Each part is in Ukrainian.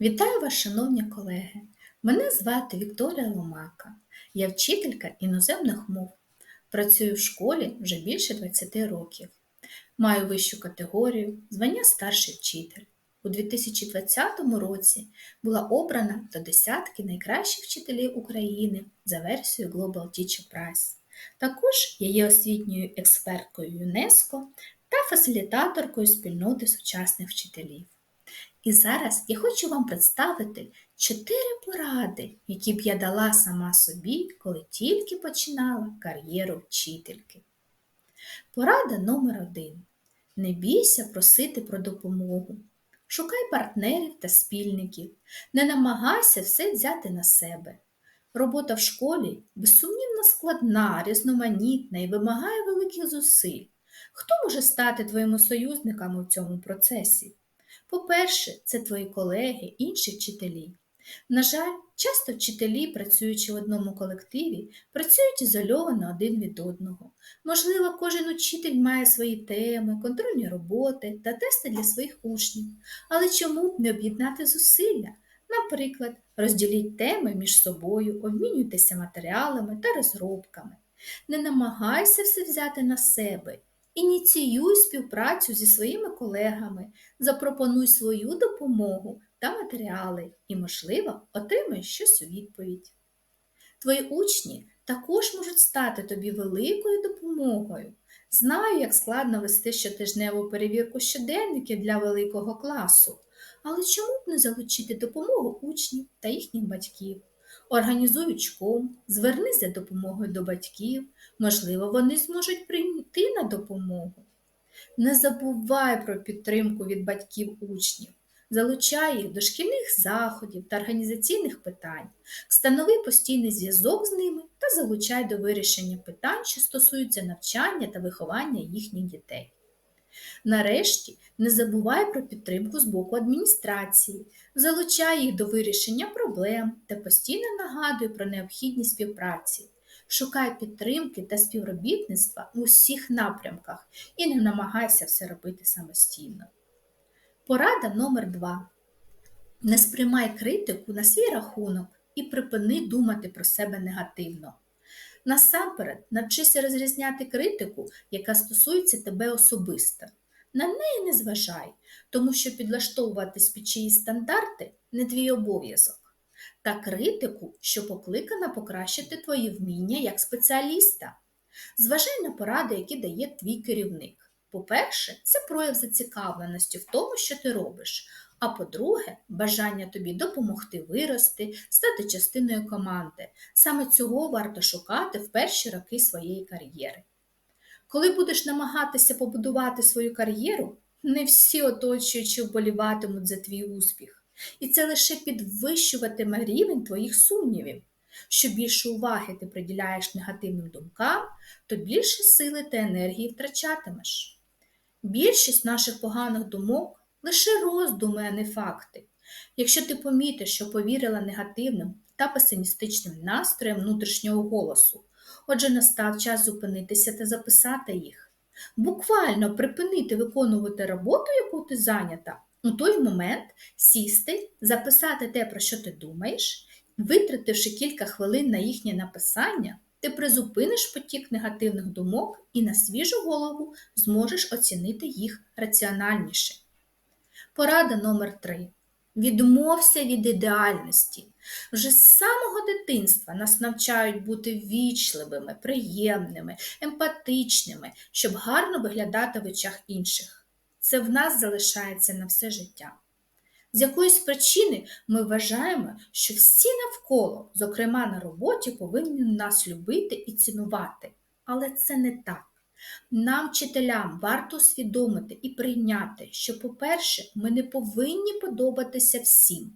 Вітаю вас, шановні колеги! Мене звати Вікторія Ломака. Я вчителька іноземних мов. Працюю в школі вже більше 20 років. Маю вищу категорію, звання старший вчитель. У 2020 році була обрана до десятки найкращих вчителів України за версією Global Teacher Prize. Також я є освітньою експерткою ЮНЕСКО та фасилітаторкою спільноти сучасних вчителів. І зараз я хочу вам представити чотири поради, які б я дала сама собі, коли тільки починала кар'єру вчительки. Порада номер один. Не бійся просити про допомогу. Шукай партнерів та спільників, не намагайся все взяти на себе. Робота в школі безсумнівно складна, різноманітна і вимагає великих зусиль. Хто може стати твоїми союзниками в цьому процесі? По-перше, це твої колеги, інші вчителі. На жаль, часто вчителі, працюючи в одному колективі, працюють ізольовано один від одного. Можливо, кожен учитель має свої теми, контрольні роботи та тести для своїх учнів. Але чому б не об'єднати зусилля? Наприклад, розділіть теми між собою, обмінюйтеся матеріалами та розробками. Не намагайся все взяти на себе. Ініціюй співпрацю зі своїми колегами, запропонуй свою допомогу та матеріали і, можливо, отримай щось у відповідь. Твої учні також можуть стати тобі великою допомогою. Знаю, як складно вести щотижневу перевірку щоденників для великого класу, але чому б не залучити допомогу учнів та їхніх батьків? Організуй учком, звернись за допомогою до батьків, можливо, вони зможуть прийти на допомогу. Не забувай про підтримку від батьків учнів, залучай їх до шкільних заходів та організаційних питань, встанови постійний зв'язок з ними та залучай до вирішення питань, що стосуються навчання та виховання їхніх дітей. Нарешті не забувай про підтримку з боку адміністрації, залучай їх до вирішення проблем та постійно нагадуй про необхідність співпраці. Шукай підтримки та співробітництва у всіх напрямках і не намагайся все робити самостійно. Порада номер 2 Не сприймай критику на свій рахунок і припини думати про себе негативно. Насамперед, навчися розрізняти критику, яка стосується тебе особисто. На неї не зважай, тому що підлаштовуватись під стандарти не твій обов'язок. Та критику, що покликана покращити твої вміння як спеціаліста. Зважай на поради, які дає твій керівник. По-перше, це прояв зацікавленості в тому, що ти робиш. А по-друге, бажання тобі допомогти вирости, стати частиною команди. Саме цього варто шукати в перші роки своєї кар'єри. Коли будеш намагатися побудувати свою кар'єру, не всі оточуючі вболіватимуть за твій успіх, і це лише підвищуватиме рівень твоїх сумнівів. Що більше уваги ти приділяєш негативним думкам, то більше сили та енергії втрачатимеш. Більшість наших поганих думок лише роздуми, а не факти. Якщо ти помітиш, що повірила негативним та песимістичним настроєм внутрішнього голосу, отже настав час зупинитися та записати їх. Буквально припинити виконувати роботу, яку ти зайнята, у той момент сісти, записати те, про що ти думаєш, витративши кілька хвилин на їхнє написання, ти призупиниш потік негативних думок і на свіжу голову зможеш оцінити їх раціональніше. Порада номер 3 Відмовся від ідеальності. Вже з самого дитинства нас навчають бути вічливими, приємними, емпатичними, щоб гарно виглядати в очах інших. Це в нас залишається на все життя. З якоїсь причини ми вважаємо, що всі навколо, зокрема на роботі, повинні нас любити і цінувати. Але це не так. Нам, вчителям, варто усвідомити і прийняти, що, по-перше, ми не повинні подобатися всім,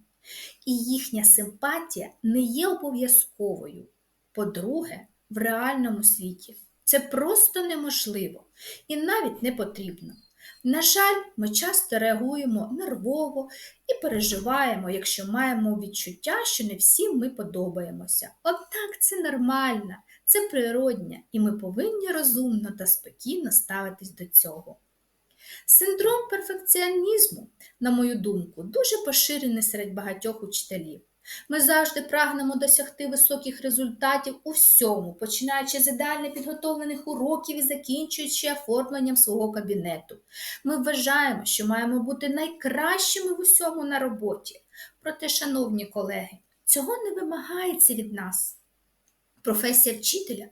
і їхня симпатія не є обов'язковою. По-друге, в реальному світі це просто неможливо і навіть не потрібно. На жаль, ми часто реагуємо нервово і переживаємо, якщо маємо відчуття, що не всім ми подобаємося. Однак це нормально, це природня, і ми повинні розумно та спокійно ставитись до цього. Синдром перфекціонізму, на мою думку, дуже поширений серед багатьох учителів. Ми завжди прагнемо досягти високих результатів у всьому, починаючи з ідеально підготовлених уроків і закінчуючи оформленням свого кабінету. Ми вважаємо, що маємо бути найкращими в усьому на роботі. Проте, шановні колеги, цього не вимагається від нас. Професія вчителя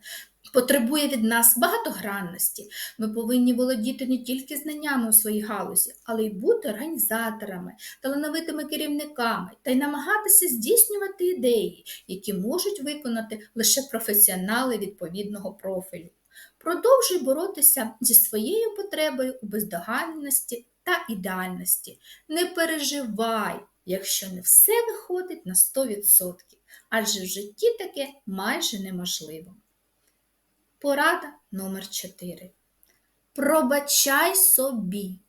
потребує від нас багатогранності. Ми повинні володіти не тільки знаннями у своїй галузі, але й бути організаторами, талановитими керівниками та й намагатися здійснювати ідеї, які можуть виконати лише професіонали відповідного профілю. Продовжуй боротися зі своєю потребою у бездоганності та ідеальності. Не переживай, якщо не все виходить на 100%, адже в житті таке майже неможливо. Порада номер 4. Пробачай собі.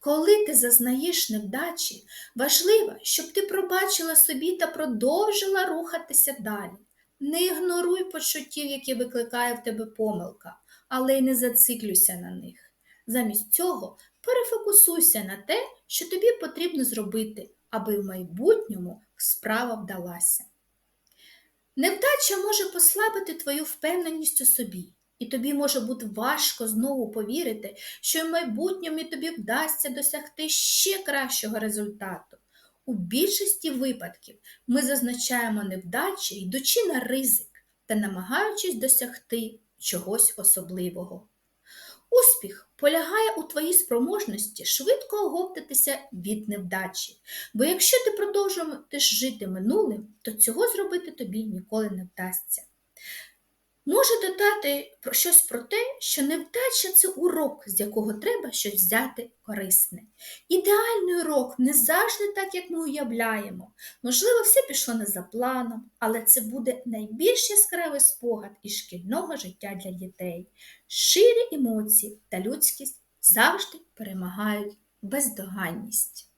Коли ти зазнаєш невдачі, важливо, щоб ти пробачила собі та продовжила рухатися далі. Не ігноруй почуттів, які викликає в тебе помилка, але й не зациклюйся на них. Замість цього перефокусуйся на те, що тобі потрібно зробити, аби в майбутньому справа вдалася. Невдача може послабити твою впевненість у собі, і тобі може бути важко знову повірити, що в майбутньому тобі вдасться досягти ще кращого результату. У більшості випадків ми зазначаємо невдачі, йдучи на ризик та намагаючись досягти чогось особливого. Успіх полягає у твоїй спроможності швидко оговтатися від невдачі, бо якщо ти продовжуватиш жити минулим, то цього зробити тобі ніколи не вдасться. Можу додати про щось про те, що невдача це урок, з якого треба щось взяти корисне. Ідеальний урок не завжди так, як ми уявляємо. Можливо, все пішло не за планом, але це буде найбільш яскравий спогад із шкільного життя для дітей. Ширі емоції та людськість завжди перемагають бездоганність.